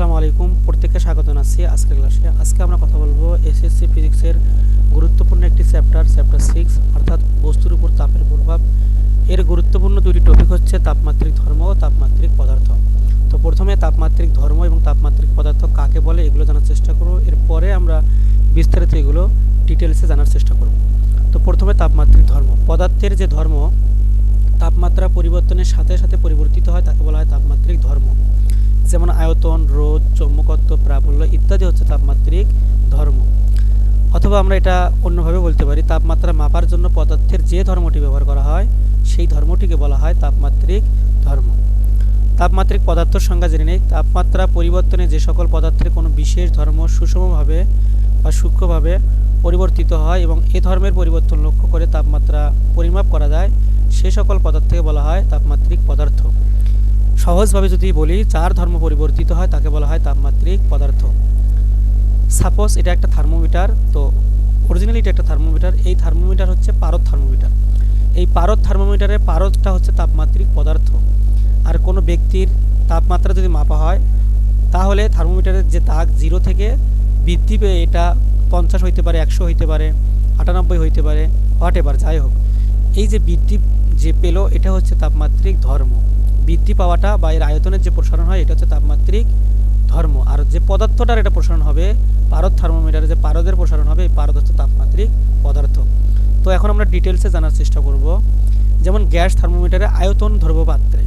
আসসালামু আলাইকুম। প্রত্যেককে স্বাগত জানাচ্ছি আজকের ক্লাসে। আজকে আমরা কথা বলব এসএসসি ফিজিক্সের গুরুত্বপূর্ণ একটি চ্যাপ্টার চ্যাপ্টার সিক্স অর্থাৎ বস্তুর উপর তাপের প্রভাব। এর গুরুত্বপূর্ণ দুটি টপিক হচ্ছে তাপমাত্রিক ধর্ম ও তাপমাত্রিক পদার্থ। তো প্রথমে তাপমাত্রিক ধর্ম এবং তাপমাত্রিক পদার্থ কাকে বলে এগুলো জানার চেষ্টা করব। এরপরে আমরা বিস্তারিত এগুলো ডিটেলসে জানার চেষ্টা করব। তো প্রথমে তাপমাত্রিক ধর্ম। পদার্থের যে ধর্ম, তাপমাত্রা পরিবর্তনের সাথে সাথে পরিবর্তিত হয়, তাকে বলা হয় তাপমাত্রিক ধর্ম। যেমন আয়তন রোদ চৌম্বকত্ব, প্রাবল্য ইত্যাদি হচ্ছে তাপমাত্রিক ধর্ম। অথবা আমরা এটা অন্যভাবে বলতে পারি, তাপমাত্রা মাপার জন্য পদার্থের যে ধর্মটি ব্যবহার করা হয়, সেই ধর্মটিকে বলা হয় তাপমাত্রিক ধর্ম। তাপমাত্রিক পদার্থর সংজ্ঞা জেনে নেই। তাপমাত্রা পরিবর্তনে যে সকল পদার্থের কোনো বিশেষ ধর্ম সুষমভাবে বা সূক্ষ্মভাবে পরিবর্তিত হয় এবং এ ধর্মের পরিবর্তন লক্ষ্য করে তাপমাত্রা পরিমাপ করা যায়, সে সকল পদার্থকে বলা হয় তাপমাত্রিক পদার্থ। সহজভাবে যদি বলি, যার ধর্ম পরিবর্তিত হয় তাকে বলা হয় তাপমাত্রিক পদার্থ। সাপোজ এটা একটা থার্মোমিটার, তো অরিজিনালি এটা একটা থার্মোমিটার, এই থার্মোমিটার হচ্ছে পারদ থার্মোমিটার। এই পারদ থার্মোমিটারে পারদটা হচ্ছে তাপমাত্রিক পদার্থ। আর কোনো ব্যক্তির তাপমাত্রা যদি মাপা হয়, তাহলে থার্মোমিটারের যে দাগ জিরো থেকে বৃদ্ধি পেয়ে এটা পঞ্চাশ হইতে পারে, একশো হইতে পারে, আটানব্বই হইতে পারে, হোয়াট এভার, যাই হোক। এই যে বৃদ্ধি যে পেল, এটা হচ্ছে তাপমাত্রিক ধর্ম। বৃদ্ধি পাওয়াটা বা এর আয়তনের যে প্রসারণ হয়, এটা হচ্ছে তাপমাত্রিক ধর্ম। আর যে পদার্থটার এটা প্রসারণ হবে, পারদ থার্মোমিটারে যে পারদের প্রসারণ হবে, এই পারদ হচ্ছে তাপমাত্রিক পদার্থ। তো এখন আমরা ডিটেলসে জানার চেষ্টা করব। যেমন গ্যাস থার্মোমিটারে আয়তন ধরবো পাত্রে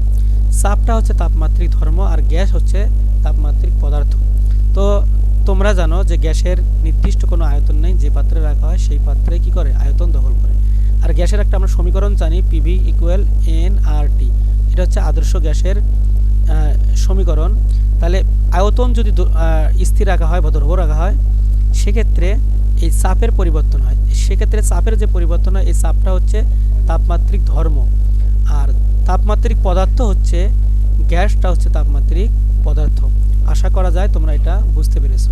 চাপটা হচ্ছে তাপমাত্রিক ধর্ম আর গ্যাস হচ্ছে তাপমাত্রিক পদার্থ। তো তোমরা জানো যে গ্যাসের নির্দিষ্ট কোনো আয়তন নেই, যে পাত্রে রাখা হয় সেই পাত্রে কি করে? আয়তন দখল করে। আর গ্যাসের একটা আমরা সমীকরণ জানি PV equal N R T এটা হচ্ছে আদর্শ গ্যাসের সমীকরণ। তাহলে আয়তন যদি স্থির রাখা হয় বা ধ্রুব রাখা হয়, সেক্ষেত্রে এই চাপের পরিবর্তন হয়। সেক্ষেত্রে চাপের যে পরিবর্তন হয়, এই চাপটা হচ্ছে তাপমাত্রিক ধর্ম। আর তাপমাত্রিক পদার্থ হচ্ছে, গ্যাসটা হচ্ছে তাপমাত্রিক পদার্থ। আশা করা যায় তোমরা এটা বুঝতে পেরেছ।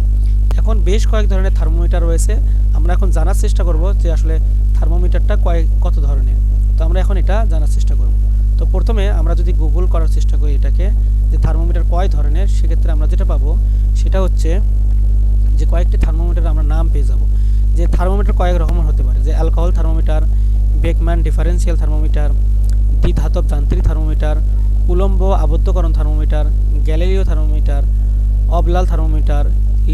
এখন বেশ কয়েক ধরনের থার্মোমিটার রয়েছে। আমরা এখন জানার চেষ্টা করব যে আসলে থার্মোমিটারটা কয়েক কত ধরনের। তো আমরা এখন এটা জানার চেষ্টা করব। তো প্রথমে আমরা যদি গুগল করার চেষ্টা করি এটাকে, যে থার্মোমিটার কয় ধরনের, সেক্ষেত্রে আমরা যেটা পাবো সেটা হচ্ছে যে কয়েকটি থার্মোমিটার আমরা নাম পেয়ে যাব। যে থার্মোমিটার কয়েক রকমের হতে পারে, যে alcohol thermometer Beckmann differential thermometer দ্বিধাতব যান্ত্রিক থার্মোমিটার উলম্ব আবদ্ধকরণ থার্মোমিটার গ্যালিলিও থার্মোমিটার অবলাল থার্মোমিটার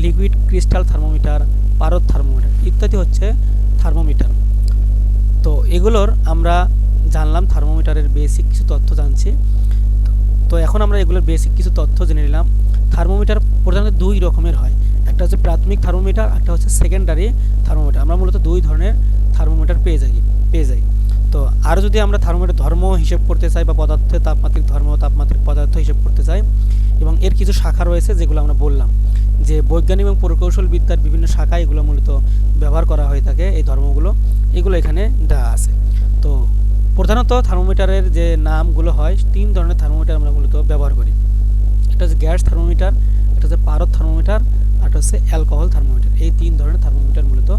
লিকুইড ক্রিস্টাল থার্মোমিটার পারদ থার্মোমিটার ইত্যাদি হচ্ছে থার্মোমিটার তো এগুলোর আমরা জানলাম থার্মোমিটারের বেসিক কিছু তথ্য জানছি। তো এখন আমরা এগুলোর বেসিক কিছু তথ্য জেনে নিলাম। থার্মোমিটার প্রধানত দুই রকমের হয়। একটা হচ্ছে প্রাথমিক থার্মোমিটার একটা হচ্ছে সেকেন্ডারি থার্মোমিটার আমরা মূলত দুই ধরনের থার্মোমিটার পেয়ে যাই পেয়ে যাই। তো আরও যদি আমরা থার্মোমিটার ধর্ম হিসেব করতে চাই বা পদার্থের তাপমাত্রিক ধর্ম, তাপমাত্রিক পদার্থ হিসেব করতে চাই, এবং এর কিছু শাখা রয়েছে যেগুলো আমরা বললাম। যে বৈজ্ঞানিক এবং প্রকৌশল বিদ্যার বিভিন্ন শাখা এগুলো মূলত ব্যবহার করা হয়ে থাকে এই ধর্মগুলো। এগুলো এখানে দেওয়া আছে। তো প্রধানত থার্মোমিটারের যে নামগুলো হয়, তিন ধরনের থার্মোমিটার আমরা মূলত ব্যবহার করি। একটা হচ্ছে গ্যাস থার্মোমিটার, একটা হচ্ছে পারদ থার্মোমিটার, আর হচ্ছে অ্যালকোহল থার্মোমিটার। এই তিন ধরনের থার্মোমিটার মূলত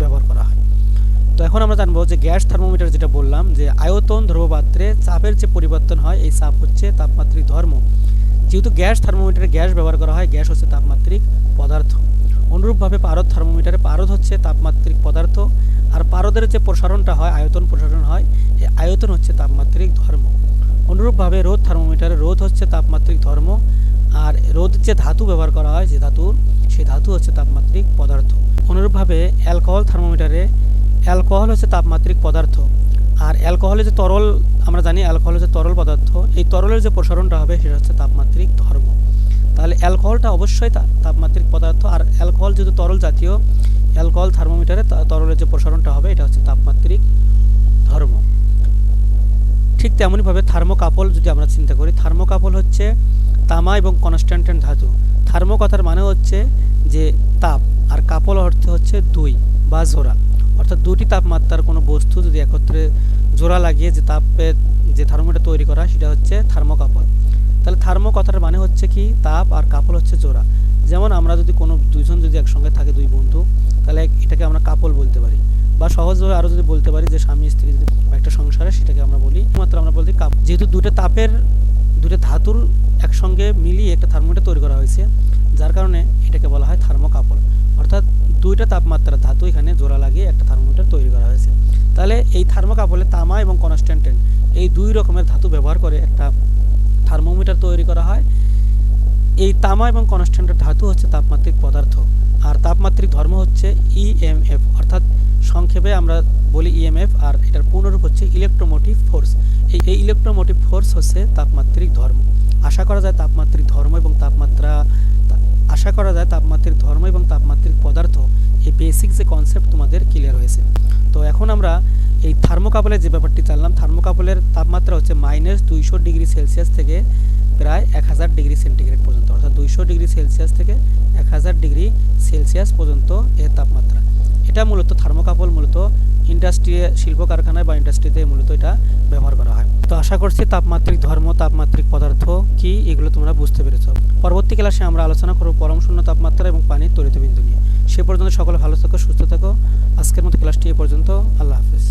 ব্যবহার করা হয়। তো এখন আমরা জানব যে গ্যাস থার্মোমিটার যেটা বললাম, যে আয়তন ধ্রুবপাত্রে চাপের যে পরিবর্তন হয়, এই চাপ হচ্ছে তাপমাত্রিক ধর্ম। যেহেতু গ্যাস থার্মোমিটারে গ্যাস ব্যবহার করা হয়, গ্যাস হচ্ছে তাপমাত্রিক পদার্থ। অনুরূপভাবে পারদ থার্মোমিটারে পারদ হচ্ছে তাপমাত্রিক পদার্থ, আর পারদের যে প্রসারণটা হয়, আয়তন প্রসারণ হয় এই আয়তন হচ্ছে তাপমাত্রিক ধর্ম। অনুরূপভাবে রোদ থার্মোমিটারে রোদ হচ্ছে তাপমাত্রিক ধর্ম, আর রোদ যে ধাতু ব্যবহার করা হয়, যে ধাতুর সেই ধাতু হচ্ছে তাপমাত্রিক পদার্থ। অনুরূপভাবে অ্যালকোহল থার্মোমিটারে, অ্যালকোহল হচ্ছে তাপমাত্রিক পদার্থ, আর অ্যালকোহলের যে তরল, আমরা জানি অ্যালকোহল হচ্ছে তরল পদার্থ, এই তরলের যে প্রসারণটা হবে, সেটা হচ্ছে তাহলে অ্যালকোহলটা অবশ্যই তাপমাত্রিক পদার্থ আর অ্যালকোহল যেহেতু তরল জাতীয়, অ্যালকোহল থার্মোমিটারে তরলের যে প্রসারণটা হবে, এটা হচ্ছে তাপমাত্রিক ধর্ম। ঠিক তেমনইভাবে থার্মোকাপল যদি আমরা চিন্তা করি, থার্মোকাপল হচ্ছে তামা এবং কনস্ট্যান্টেন ধাতু। থার্মো কথার মানে হচ্ছে যে তাপ, আর কাপল অর্থ হচ্ছে দুই বা জোড়া। অর্থাৎ দুটি তাপমাত্রার কোনো বস্তু যদি একত্রে জোড়া লাগিয়ে যে তাপের যে থার্মোমিটার তৈরি করা সেটা হচ্ছে থার্মোকাপল। তাহলে থার্মো কথার মানে হচ্ছে কি, তাপ আর কাপল হচ্ছে জোড়া। যেমন আমরা যদি কোনো দুইজন যদি একসঙ্গে থাকে, দুই বন্ধু, তাহলে এটাকে আমরা কাপল বলতে পারি। বা সহজভাবে আরও যদি বলতে পারি যে স্বামী স্ত্রী যদি একটা সংসারে, সেটাকে আমরা বলি মাত্র আমরা বলতে কাপ যেহেতু দুটো তাপের দুটো ধাতুর একসঙ্গে মিলিয়ে একটা থার্মোমিটার তৈরি করা হয়েছে, যার কারণে এটাকে বলা হয় থার্মোকাপল। অর্থাৎ দুইটা তাপমাত্রার ধাতু এখানে জোড়া লাগিয়ে একটা থার্মোমিটার তৈরি করা হয়েছে। তাহলে এই থার্মোকাপলে তামা এবং কনস্ট্যান্টেন এই দুই রকমের ধাতু ব্যবহার করে একটা থার্মোমিটার তৈরি করা হয়। এই তামা এবং কনস্ট্যান্টের ধাতু হচ্ছে তাপমাত্রিক পদার্থ। আর তাপমাত্রিক ধর্ম হচ্ছে ইএমএফ অর্থাৎ সংক্ষেপে আমরা বলি ইএমএফ আর এটার পূর্ণরূপ হচ্ছে ইলেকট্রোমোটিভ ফোর্স এই এই ইলেকট্রোমোটিভ ফোর্স হচ্ছে তাপমাত্রিক ধর্ম। আশা করা যায় তাপমাত্রিক ধর্ম এবং তাপমাত্রা, আশা করা যায় তাপমাত্রিক ধর্ম এবং তাপমাত্রিক পদার্থ এই বেসিক যে কনসেপ্ট তোমাদের ক্লিয়ার হয়েছে। তো এখন আমরা এই থার্মোকাপলের যে ব্যাপারটি জানলাম থার্মোকাপলের তাপমাত্রা হচ্ছে মাইনাস দুইশো ডিগ্রি সেলসিয়াস থেকে প্রায় এক হাজার ডিগ্রি সেন্টিগ্রেড পর্যন্ত, অর্থাৎ দুইশো ডিগ্রি সেলসিয়াস থেকে এক হাজার ডিগ্রি সেলসিয়াস পর্যন্ত এর তাপমাত্রা। এটা মূলত থার্মোকাপল মূলত ইন্ডাস্ট্রি শিল্প কারখানায় বা ইন্ডাস্ট্রিতে মূলত এটা ব্যবহার করা হয়। তো আশা করছি তাপমাত্রিক ধর্ম, তাপমাত্রিক পদার্থ কি এগুলো তোমরা বুঝতে পেরেছ। পরবর্তী ক্লাসে আমরা আলোচনা করব পরম শূন্য তাপমাত্রা এবং পানির তরিত বিন্দু নিয়ে। সে পর্যন্ত সকলে ভালো থাকো সুস্থ থাকো। আজকের মতো ক্লাসটি এ পর্যন্ত। আল্লাহ হাফিজ।